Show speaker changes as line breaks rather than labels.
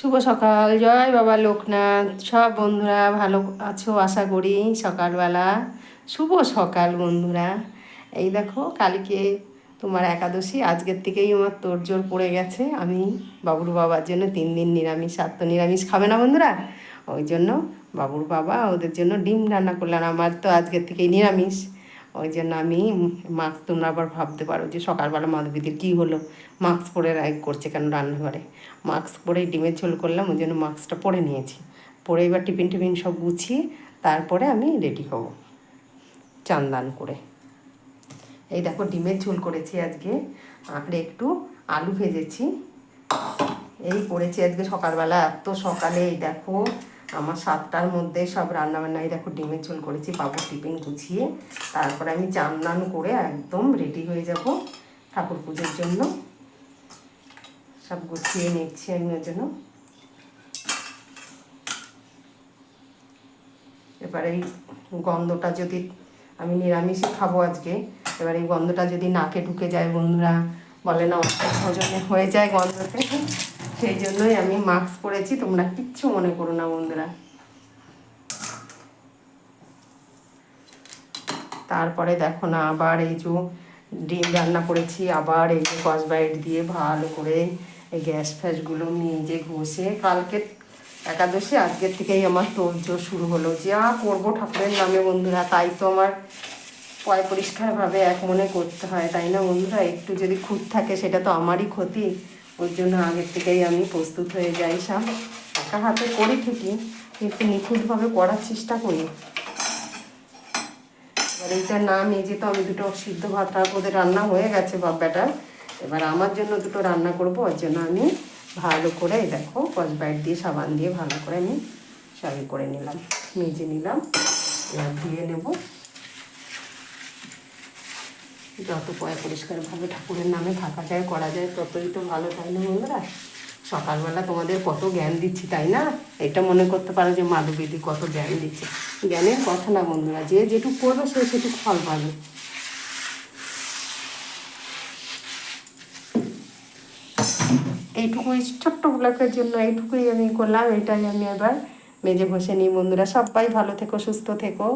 শুভ সকাল, জয় বাবা লোকনাথ। সব বন্ধুরা ভালো আছো আশা করি সকালবেলা। শুভ সকাল বন্ধুরা। এই দেখো, কালকে তোমার একাদশী, আজকের থেকেই আমার তোড়জোড় পড়ে গেছে। আমি বাবুর বাবার জন্য তিন দিন নিরামিষ আর তো নিরামিষ খাবে না বন্ধুরা? ওই জন্য বাবুর বাবা ওদের জন্য ডিম রান্না করলাম আমার তো আজকের থেকেই নিরামিষ। ওই জন্য আমি মাস্ক তোমরা আবার ভাবতে পারো যে সকালবেলা মাধবীদের কী হলো? মাস্ক পরে রাগ করছে কেন রান্নাঘরে? মাস্ক পরেই ডিমের ঝোল করলাম, ওই জন্য মাস্কটা পরে নিয়েছি। পরে এবার টিফিন টিফিন সব গুছিয়ে তারপরে আমি রেডি হব চান দান করে। এই দেখো ডিমের ঝোল করেছি আজকে, আর একটু আলু ভেজেছি। এই করেছি আজকে সকালবেলা, এত সকালে, এই দেখো আমার সাতটার মধ্যে সব রান্নাবান্না, এই দেখো ডিমের ঝোল করেছি, বাবুর টিফিন গুছিয়ে। তারপরে আমি চান করে একদম রেডি হয়ে যাব ঠাকুর পুজোর জন্য। সব গুছিয়ে নিচ্ছি আমি ওর জন্য। এবার এই গন্ধটা যদি আমি নিরামিষই খাব আজকে, এবার এই গন্ধটা যদি নাকে ঢুকে যায় বন্ধুরা, বলে না হজমে হয়ে যায় গন্ধতে। সেই জন্যই আমি মাস্ক পরেছি তোমরা কিচ্ছু মনে করো না বন্ধুরা। তারপরে দেখো না, আবার এই যে ডিম রান্না করেছি, আবার এই যে কসবাইট দিয়ে ভালো করে এই গ্যাস ফ্যাসগুলো নিজে ঘষে, কালকে একাদশী, আজকের থেকেই আমার তোড়জোড় শুরু হলো। যে যা করব ঠাকুরের নামে বন্ধুরা, তাই তো আমার পয় পরিষ্কারভাবে এক মনে করতে হয়, তাই না বন্ধুরা? একটু যদি খুঁত থাকে, সেটা তো আমারই ক্ষতি। ওই জন্য আগের থেকেই আমি প্রস্তুত হয়ে যাই সব একা হাতে করি ঠিকই, কিন্তু নিখুঁতভাবে করার চেষ্টা করি। এবার এইটা না নিজে তো আমি দুটো সিদ্ধ ভাত ওদের রান্না হয়ে গেছে বাব্যাটা এবার আমার জন্য দুটো রান্না করব, ওর জন্য আমি ভালো করে দেখো কসবাইট দিয়ে, সাবান দিয়ে ভালো করে আমি সবই করে নিলাম, মেজে নিলাম। এবার দিয়ে নেব যত পয় পরিষ্কারভাবে ঠাকুরের নামে থাকা যায়, করা যায়, ততই তো ভালো, তাই না বন্ধুরা? সকালবেলা তোমাদের কত জ্ঞান দিচ্ছি, তাই না? এটা মনে করতে পারো যে মাধবীদি কত জ্ঞান দিচ্ছে। জ্ঞানের কথা না বন্ধুরা, যে যেটুকু করবে সে সেটুকু ফল পাবে। এইটুকুই ছোট্ট ব্লকের জন্য এইটুকুই আমি করলাম, এটাই আমি এবার মেজে ঘষে নিই বন্ধুরা। সবাই ভালো থেকো, সুস্থ থেকো।